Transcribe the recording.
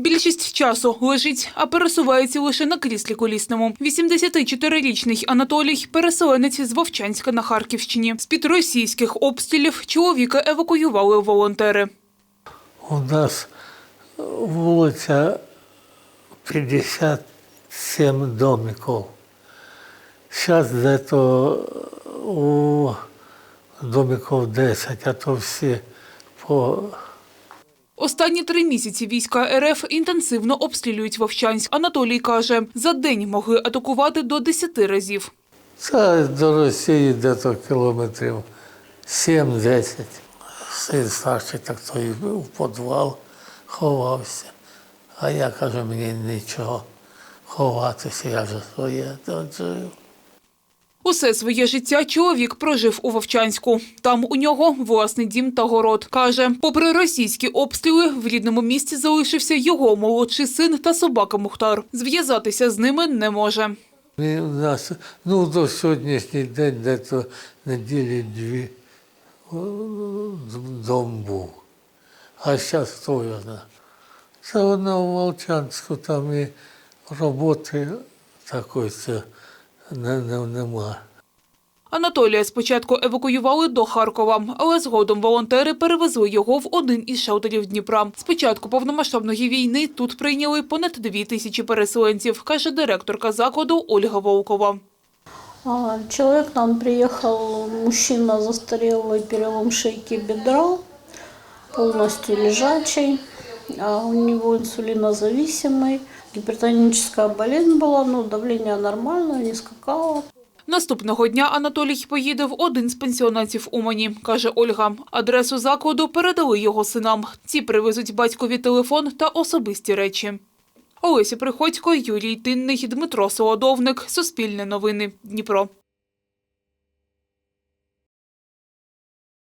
Більшість часу лежить, а пересувається лише на кріслі колісному. 84-річний Анатолій – переселенець з Вовчанська на Харківщині. З-під російських обстрілів чоловіка евакуювали волонтери. У нас вулиця 57 домиків. Зараз дето у домиків 10, а то всі по Останні три місяці війська РФ інтенсивно обстрілюють Вовчанськ. Анатолій каже, за день могли атакувати до 10 разів. Це до Росії дето кілометрів 7-10. Син старший так то і в підвал ховався. А я кажу, мені нічого ховатися, я вже своє тут жив. Усе своє життя чоловік прожив у Вовчанську. Там у нього власний дім та город. Каже, попри російські обстріли, в рідному місті залишився його молодший син та собака Мухтар. Зв'язатися з ними не може. І у нас, ну, до сьогоднішній день, десь неділі дві дом був. А зараз його знає? Це воно в Волчанську, там і роботи такої нема. Анатолія спочатку евакуювали до Харкова, але згодом волонтери перевезли його в один із шелтерів Дніпра. Спочатку повномасштабної війни тут прийняли понад дві тисячі переселенців, каже директорка закладу Ольга Волкова. Человек к нам приехал, мужчина застарелый, перелом шейки бедра, полностью лежачий, а у него инсулинозависимый, гипертоническая болезнь была, ну, давление нормальное, не скакало. Наступного дня Анатолій поїде в один з пенсіонатів Умані, каже Ольга. Адресу закладу передали його синам. Ці привезуть батькові телефон та особисті речі. Олеся Приходько, Юрій Тинний, Дмитро Солодовник. Суспільне новини. Дніпро.